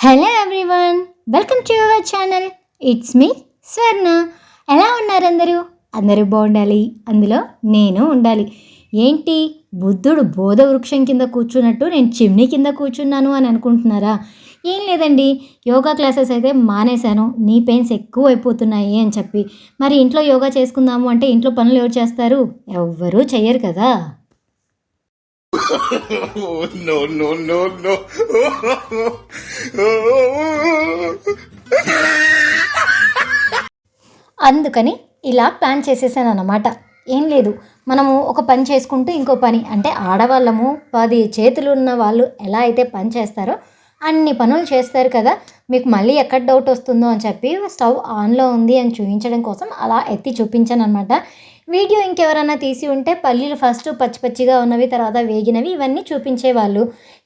Hello everyone welcome to our channel it's me Swarna ఎలా ఉన్నారు అందరూ? అందరూ బాగుండాలి. అందులో నేను ఉండాలి. ఏంటి? బుద్ధుడు బోధ వృక్షం కింద కూర్చున్నట్టు నేను చిమ్నీ కింద కూర్చున్నాను అని అనుకుంటున్నారా? ఏం లేదండి. యోగా క్లాసెస్ అయితే మానేశాను. నీ పెయిన్స్ ఎక్కువ అయిపోతున్నాయి అని చెప్పి. మరి ఇంట్లో యోగా చేసుకుందాము అంటే ఇంట్లో పనులు ఎవరు చేస్తారు? ఎవ్వరూ చెయ్యరు కదా. No, no, no, no. అందుకని ఇలా ప్లాన్ చేసేసాను అన్నమాట ఏం లేదు మనము ఒక పని చేసుకుంటూ ఇంకో పని అంటే ఆడవాళ్ళము పది చేతులు ఉన్న వాళ్ళు ఎలా అయితే పని చేస్తారో అన్ని పనులు చేస్తారు కదా మీకు మళ్ళీ ఎక్కడ డౌట్ వస్తుందో అని చెప్పి స్టవ్ ఆన్లో ఉంది అని చూపించడం కోసం అలా ఎత్తి చూపించాను అనమాట వీడియో ఇంకెవరైనా తీసి ఉంటే పల్లీలు ఫస్ట్ పచ్చి పచ్చిగా ఉన్నవి తర్వాత వేగినవి ఇవన్నీ చూపించేవాళ్ళు.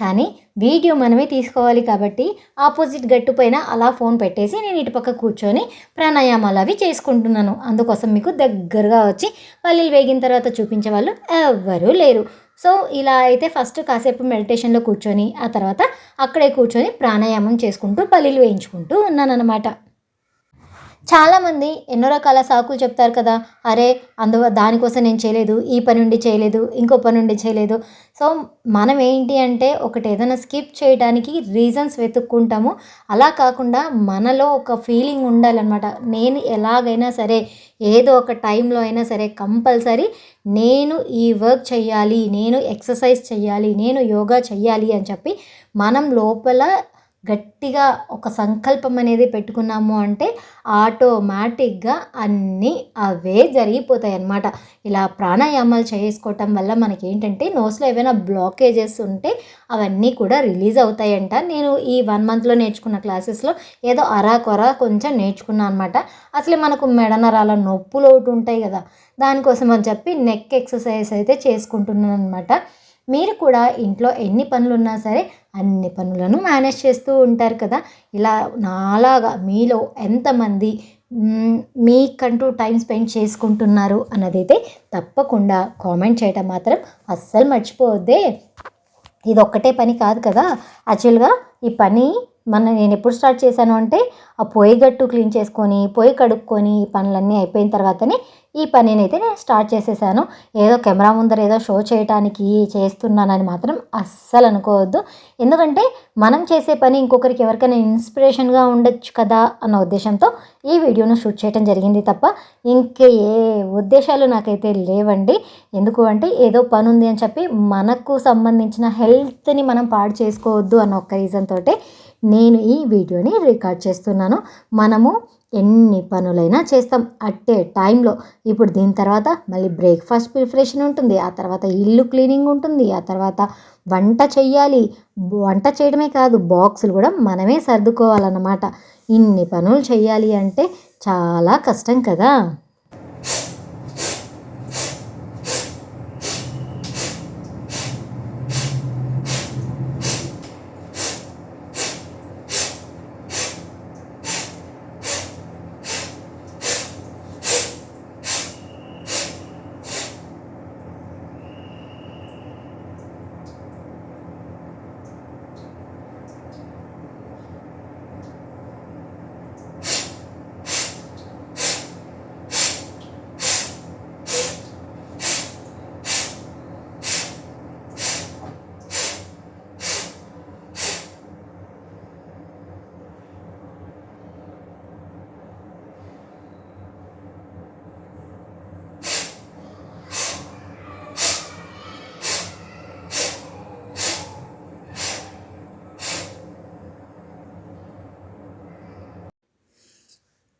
కానీ వీడియో మనమే తీసుకోవాలి కాబట్టి ఆపోజిట్ గట్టు పైన అలా ఫోన్ పెట్టేసి నేను ఇటు పక్క కూర్చొని ప్రాణాయామాలు అవి చేసుకుంటున్నాను. అందుకోసం మీకు దగ్గరగా వచ్చి పల్లీలు వేగిన తర్వాత చూపించే వాళ్ళు ఎవ్వరూ లేరు. సో ఇలా అయితే ఫస్ట్ కాసేపు మెడిటేషన్లో కూర్చొని ఆ తర్వాత అక్కడే కూర్చొని ప్రాణాయామం చేసుకుంటూ పల్లీలు వేయించుకుంటూ ఉన్నానన్నమాట. చాలామంది ఎన్నో రకాల సాకులు చెప్తారు కదా అరే అందువ దానికోసం నేను చేయలేదు ఈ పని నుండి చేయలేదు ఇంకో పని నుండి చేయలేదు. సో మనం ఏంటి అంటే ఒకటి ఏదైనా స్కిప్ చేయడానికి రీజన్స్ వెతుక్కుంటాము. అలా కాకుండా మనలో ఒక ఫీలింగ్ ఉండాలన్నమాట. నేను ఎలాగైనా సరే ఏదో ఒక టైంలో అయినా సరే కంపల్సరీ నేను ఈ వర్క్ చేయాలి నేను ఎక్సర్సైజ్ చేయాలి నేను యోగా చేయాలి అని చెప్పి మనం లోపల గట్టిగా ఒక సంకల్పం అనేది పెట్టుకున్నాము అంటే ఆటోమేటిక్గా అన్నీ అవే జరిగిపోతాయి అన్నమాట ఇలా ప్రాణాయామాలు చేసుకోవటం వల్ల మనకి ఏంటంటే నోస్లో ఏవైనా బ్లాకేజెస్ ఉంటే అవన్నీ కూడా రిలీజ్ అవుతాయంట. నేను ఈ వన్ మంత్లో నేర్చుకున్న క్లాసెస్లో ఏదో అరా కొర కొంచెం నేర్చుకున్నాను అనమాట అసలు మనకు మెడ నరాల నొప్పులు ఒకటి ఉంటాయి కదా దానికోసం అని చెప్పి నెక్ ఎక్సర్సైజ్ అయితే చేసుకుంటున్నాను అనమాట మీరు కూడా ఇంట్లో ఎన్ని పనులున్నా సరే అన్ని పనులను మేనేజ్ చేస్తూ ఉంటారు కదా. ఇలా నాలాగా మీలో ఎంతమంది మీకంటూ టైం స్పెండ్ చేసుకుంటున్నారు అన్నదైతే తప్పకుండా కామెంట్ చేయటం మాత్రం అస్సలు మర్చిపోవద్దే. ఇది ఒక్కటే పని కాదు కదా. యాక్చువల్గా ఈ పని మన నేను ఎప్పుడు స్టార్ట్ చేశాను అంటే ఆ పొయ్యి గట్టు క్లీన్ చేసుకొని పొయ్యి కడుక్కొని ఈ పనులన్నీ అయిపోయిన తర్వాతనే ఈ పనిని అయితే నేను స్టార్ట్ చేసేసాను. ఏదో కెమెరా ముందర ఏదో షో చేయడానికి చేస్తున్నానని మాత్రం అస్సలు అనుకోవద్దు. ఎందుకంటే మనం చేసే పని ఇంకొకరికి ఎవరికైనా ఇన్స్పిరేషన్గా ఉండొచ్చు కదా అన్న ఉద్దేశంతో ఈ వీడియోను షూట్ చేయడం జరిగింది తప్ప ఇంకే ఏ ఉద్దేశాలు నాకైతే లేవండి. ఎందుకు అంటే ఏదో పని ఉంది అని చెప్పి మనకు సంబంధించిన హెల్త్ని మనం పాడు చేసుకోవద్దు అన్న ఒక్క రీజన్ తోటే నేను ఈ వీడియోని రికార్డ్ చేస్తున్నాను. మనము ఎన్ని పనులైనా చేస్తాం అట్టే టైంలో. ఇప్పుడు దీని తర్వాత మళ్ళీ బ్రేక్ఫాస్ట్ ప్రిపరేషన్ ఉంటుంది ఆ తర్వాత ఇల్లు క్లీనింగ్ ఉంటుంది ఆ తర్వాత వంట చెయ్యాలి. వంట చేయడమే కాదు బాక్సులు కూడా మనమే సర్దుకోవాలన్నమాట. ఇన్ని పనులు చేయాలి అంటే చాలా కష్టం కదా.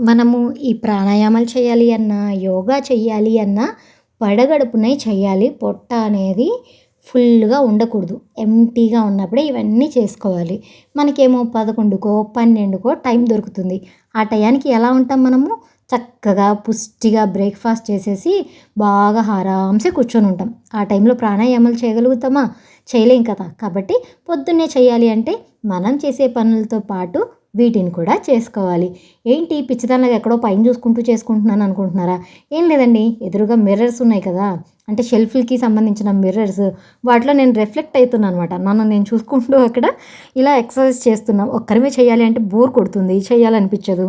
మనము ఈ ప్రాణాయామాలు చేయాలి అన్నా యోగా చేయాలి అన్నా పడగడుపునే చేయాలి. పొట్ట అనేది ఫుల్గా ఉండకూడదు. ఎంటీగా ఉన్నప్పుడే ఇవన్నీ చేసుకోవాలి. మనకేమో పదకొండుకో పన్నెండుకో టైం దొరుకుతుంది. ఆ టయానికి ఎలా ఉంటాం మనము? చక్కగా పుష్టిగా బ్రేక్ఫాస్ట్ చేసేసి బాగా ఆరాంసే కూర్చొని ఉంటాం. ఆ టైంలో ప్రాణాయామాలు చేయగలుగుతామా? చేయలేం కదా. కాబట్టి పొద్దున్నే చేయాలి అంటే మనం చేసే పనులతో పాటు వీటిని కూడా చేసుకోవాలి. ఏంటి? పిచ్చిదానిలాగా ఎక్కడో పైన చూసుకుంటూ చేసుకుంటున్నాను అనుకుంటున్నారా? ఏం లేదండి. ఎదురుగా మిర్రర్స్ ఉన్నాయి కదా. అంటే షెల్ఫ్లకి సంబంధించిన మిర్రర్స్ వాటిలో నేను రిఫ్లెక్ట్ అవుతున్నాను అనమాట నన్ను నేను చూసుకుంటూ అక్కడ ఇలా ఎక్సర్సైజ్ చేస్తున్నాం. ఒక్కరిమే చేయాలి అంటే బోర్ కొడుతుంది. చేయాలనిపించదు.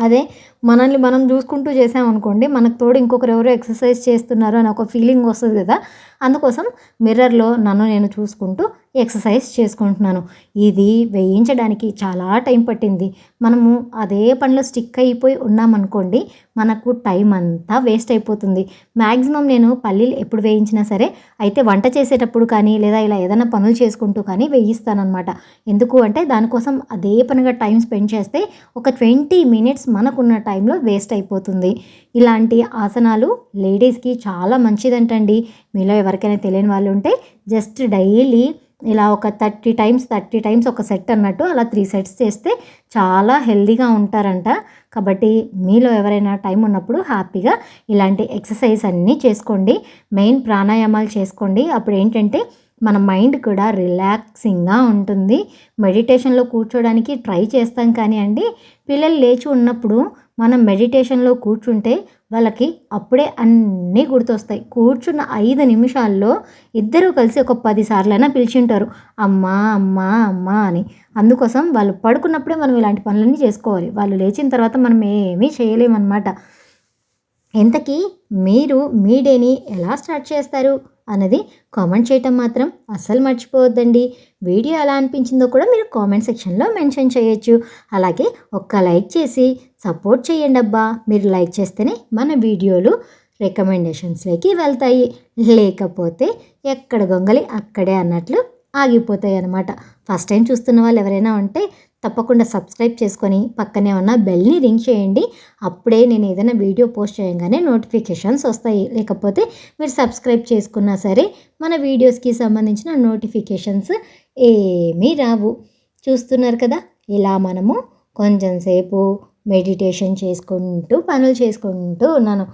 అదే మనల్ని మనం చూసుకుంటూ చేసామనుకోండి మనకు తోడు ఇంకొకరు ఎవరో ఎక్సర్సైజ్ చేస్తున్నారు అని ఒక ఫీలింగ్ వస్తుంది కదా. అందుకోసం మిర్రర్లో నన్ను నేను చూసుకుంటూ ఎక్సర్సైజ్ చేసుకుంటున్నాను. ఇది వేయించడానికి చాలా టైం పట్టింది. మనము అదే పనిలో స్టిక్ అయిపోయి ఉన్నామనుకోండి మనకు టైం అంతా వేస్ట్ అయిపోతుంది. మ్యాక్సిమం నేను పల్లీలు ఎప్పుడు వేయించినా సరే అయితే వంట చేసేటప్పుడు కానీ లేదా ఇలా ఏదైనా పనులు చేసుకుంటూ కానీ వేయిస్తానమాట ఎందుకు అంటే దానికోసం అదే పనిగా టైం స్పెండ్ చేస్తే ఒక ట్వంటీ మినిట్స్ మనకున్న టైంలో వేస్ట్ అయిపోతుంది. ఇలాంటి ఆసనాలు లేడీస్కి చాలా మంచిదంటండి. మీలో ఎవరికైనా తెలియని వాళ్ళు ఉంటే జస్ట్ డైలీ ఇలా ఒక థర్టీ టైమ్స్ థర్టీ టైమ్స్ ఒక సెట్ అన్నట్టు అలా త్రీ సెట్స్ చేస్తే చాలా హెల్దీగా ఉంటారంట. కాబట్టి మీలో ఎవరైనా టైం ఉన్నప్పుడు హ్యాపీగా ఇలాంటి ఎక్సర్సైజ్ అన్నీ చేసుకోండి. మెయిన్ ప్రాణాయామాలు చేసుకోండి. అప్పుడు ఏంటంటే మన మైండ్ కూడా రిలాక్సింగ్గా ఉంటుంది. మెడిటేషన్లో కూర్చోడానికి ట్రై చేస్తాం కానీ అండి పిల్లలు లేచి ఉన్నప్పుడు మనం మెడిటేషన్లో కూర్చుంటే వాళ్ళకి అప్పుడే అన్నీ గుర్తొస్తాయి. కూర్చున్న ఐదు నిమిషాల్లో ఇద్దరూ కలిసి ఒక పదిసార్లైనా పిలిచింటారు. అమ్మా అమ్మా అమ్మా అని. అందుకోసం వాళ్ళు పడుకున్నప్పుడే మనం ఇలాంటి పనులన్నీ చేసుకోవాలి. వాళ్ళు లేచిన తర్వాత మనం ఏమీ చేయలేమన్నమాట. ఇంతకీ మీరు మీ డేని ఎలా స్టార్ట్ చేస్తారు అన్నది కామెంట్ చేయటం మాత్రం అస్సలు మర్చిపోవద్దండి. వీడియో ఎలా అనిపించిందో కూడా మీరు కామెంట్ సెక్షన్లో మెన్షన్ చేయొచ్చు. అలాగే ఒక్క లైక్ చేసి సపోర్ట్ చేయండి అబ్బా. మీరు లైక్ చేస్తేనే మన వీడియోలు రికమెండేషన్స్లోకి వెళ్తాయి. లేకపోతే ఎక్కడ గొంగలి అక్కడే అన్నట్లు ఆగిపోతాయి అన్నమాట. ఫస్ట్ టైం చూస్తున్న వాళ్ళు ఎవరైనా ఉంటే తప్పకుండా సబ్స్క్రైబ్ చేసుకొని పక్కనే ఉన్న బెల్ని రింగ్ చేయండి. అప్పుడే నేను ఏదైనా వీడియో పోస్ట్ చేయగానే నోటిఫికేషన్స్ వస్తాయి. లేకపోతే మీరు సబ్స్క్రైబ్ చేసుకున్నా సరే మన వీడియోస్కి సంబంధించిన నోటిఫికేషన్స్ ఏమీ రావు. చూస్తున్నారు కదా? ఇలా మనము కొంచెం సేపు మెడిటేషన్ చేసుకుంటూ పనులు చేసుకుంటూ ఉన్నాను.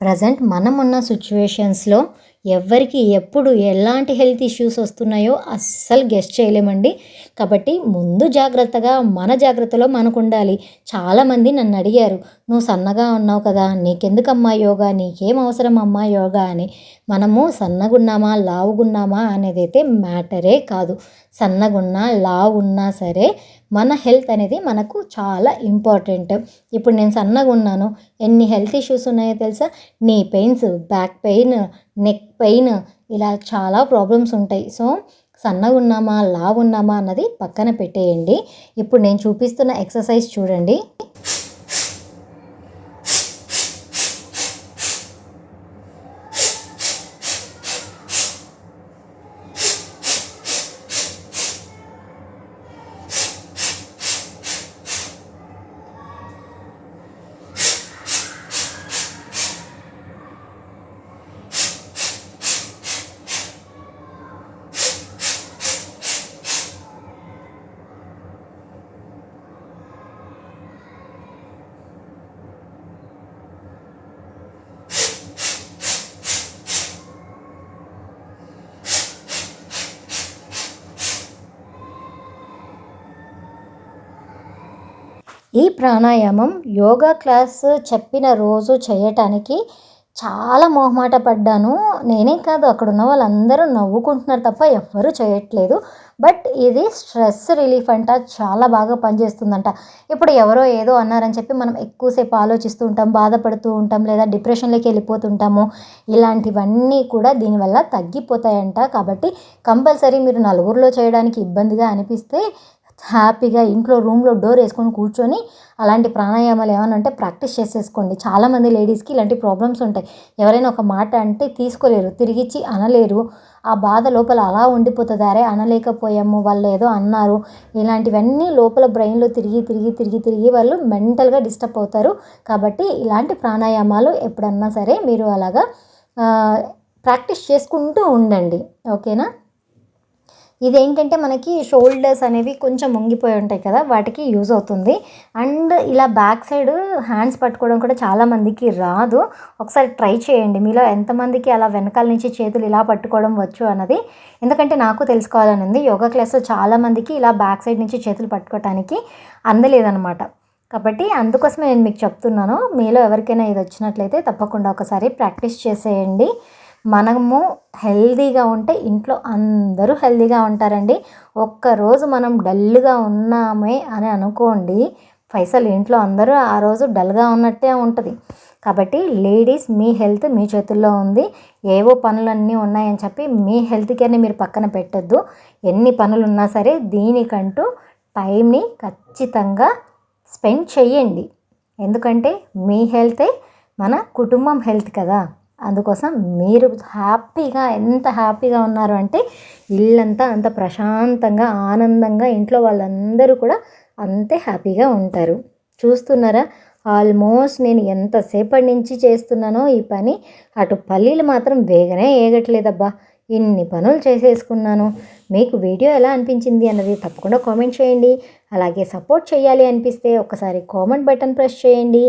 ప్రజెంట్ మనం ఉన్న సిచ్యువేషన్స్లో ఎవరికి ఎప్పుడు ఎలాంటి హెల్త్ ఇష్యూస్ వస్తున్నాయో అస్సలు గెస్ట్ చేయలేమండి. కాబట్టి ముందు జాగ్రత్తగా మన జాగ్రత్తలో మనకు ఉండాలి చాలామంది నన్ను అడిగారు నువ్వు సన్నగా ఉన్నావు కదా నీకెందుకమ్మా యోగా? నీకేం అవసరం అమ్మా యోగా? అని. మనము సన్నగున్నామా లావుగున్నామా అనేది అయితే మ్యాటరే కాదు. సన్నగున్నా లావున్నా సరే మన హెల్త్ అనేది మనకు చాలా ఇంపార్టెంట్. ఇప్పుడు నేను సన్నగా ఉన్నాను ఎన్ని హెల్త్ ఇష్యూస్ ఉన్నాయో తెలుసా? నీ pains back pain neck pain ఇలా చాలా ప్రాబ్లమ్స్ ఉంటాయి. సో సన్నగా ఉన్నామా లావు ఉన్నామా అన్నది పక్కన పెట్టేయండి. ఇప్పుడు నేను చూపిస్తున్న ఎక్సర్సైజ్ చూడండి. ఈ ప్రాణాయామం యోగా క్లాస్ చెప్పిన రోజు చేయటానికి చాలా మొహమాట పడ్డాను నేనే కాదు అక్కడ ఉన్న వాళ్ళందరూ నవ్వుకుంటున్నారు తప్ప ఎవ్వరూ చేయట్లేదు. బట్ ఇది స్ట్రెస్ రిలీఫ్ అంట చాలా బాగా పనిచేస్తుందంట. ఇప్పుడు ఎవరో ఏదో అన్నారని చెప్పి మనం ఎక్కువసేపు ఆలోచిస్తూ ఉంటాం బాధపడుతూ ఉంటాం లేదా డిప్రెషన్లోకి వెళ్ళిపోతుంటాము. ఇలాంటివన్నీ కూడా దీనివల్ల తగ్గిపోతాయంట. కాబట్టి కంపల్సరీ మీరు నలుగురిలో చేయడానికి ఇబ్బందిగా అనిపిస్తే హ్యాపీగా ఇంట్లో రూమ్లో డోర్ వేసుకొని కూర్చొని అలాంటి ప్రాణాయామాలు ఏమైనా అంటే ప్రాక్టీస్ చేసేసుకోండి. చాలామంది లేడీస్కి ఇలాంటి ప్రాబ్లమ్స్ ఉంటాయి. ఎవరైనా ఒక మాట అంటే తీసుకోలేరు తిరిగిచ్చి అనలేరు. ఆ బాధ లోపల అలా ఉండిపోతుంది. అరే అనలేకపోయాము వాళ్ళు ఏదో అన్నారు. ఇలాంటివన్నీ లోపల బ్రెయిన్లో తిరిగి తిరిగి తిరిగి తిరిగి వాళ్ళు మెంటల్గా డిస్టర్బ్ అవుతారు. కాబట్టి ఇలాంటి ప్రాణాయామాలు ఎప్పుడన్నా సరే మీరు అలాగా ప్రాక్టీస్ చేసుకుంటూ ఉండండి. ఓకేనా? ఇదేంటంటే మనకి షోల్డర్స్ అనేవి కొంచెం వంగిపోయి ఉంటాయి కదా వాటికి యూజ్ అవుతుంది. అండ్ ఇలా బ్యాక్ సైడ్ హ్యాండ్స్ పట్టుకోవడం కూడా చాలామందికి రాదు. ఒకసారి ట్రై చేయండి. మీలో ఎంతమందికి అలా వెనకాల నుంచి చేతులు ఇలా పట్టుకోవడం వచ్చు అన్నది. ఎందుకంటే నాకు తెలుసుకోవాలని ఉంది. యోగా క్లాస్లో చాలామందికి ఇలా బ్యాక్ సైడ్ నుంచి చేతులు పట్టుకోవటానికి అందలేదన్నమాట. కాబట్టి అందుకోసమే నేను మీకు చెప్తున్నాను. మీలో ఎవరికైనా ఇది వచ్చినట్లయితే తప్పకుండా ఒకసారి ప్రాక్టీస్ చేసేయండి. మనము హెల్దీగా ఉంటే ఇంట్లో అందరూ హెల్దీగా ఉంటారండి. ఒక్కరోజు మనం డల్గా ఉన్నామే అని అనుకోండి పైసలు ఇంట్లో అందరూ ఆ రోజు డల్గా ఉన్నట్టే ఉంటుంది. కాబట్టి లేడీస్ మీ హెల్త్ మీ చేతుల్లో ఉంది. ఏవో పనులన్నీ ఉన్నాయని చెప్పి మీ హెల్త్ కేర్ని మీరు పక్కన పెట్టద్దు. ఎన్ని పనులు ఉన్నా సరే దీనికంటూ టైంని ఖచ్చితంగా స్పెండ్ చేయండి ఎందుకంటే మీ హెల్తే మన కుటుంబం హెల్త్ కదా. అందుకోసం మీరు హ్యాపీగా ఎంత హ్యాపీగా ఉన్నారు అంటే ఇల్లంతా అంత ప్రశాంతంగా ఆనందంగా ఇంట్లో వాళ్ళందరూ కూడా అంతే హ్యాపీగా ఉంటారు. చూస్తున్నారా? ఆల్మోస్ట్ నేను ఎంతసేపటి నుంచి చేస్తున్నానో ఈ పని అటు పల్లీలు మాత్రం వేగనే ఏగట్లేదబ్బా. ఇన్ని పనులు చేసేసుకున్నాను. మీకు వీడియో ఎలా అనిపించింది అన్నది తప్పకుండా కామెంట్ చేయండి. అలాగే సపోర్ట్ చేయాలి అనిపిస్తే ఒకసారి కామెంట్ బటన్ ప్రెస్ చేయండి.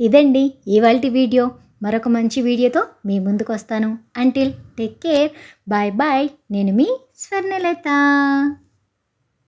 ఇదండి ఇవాళ వీడియో. మరొక మంచి వీడియోతో మీ ముందుకు వస్తాను. Until take care bye bye నేను మీ స్వర్ణలత.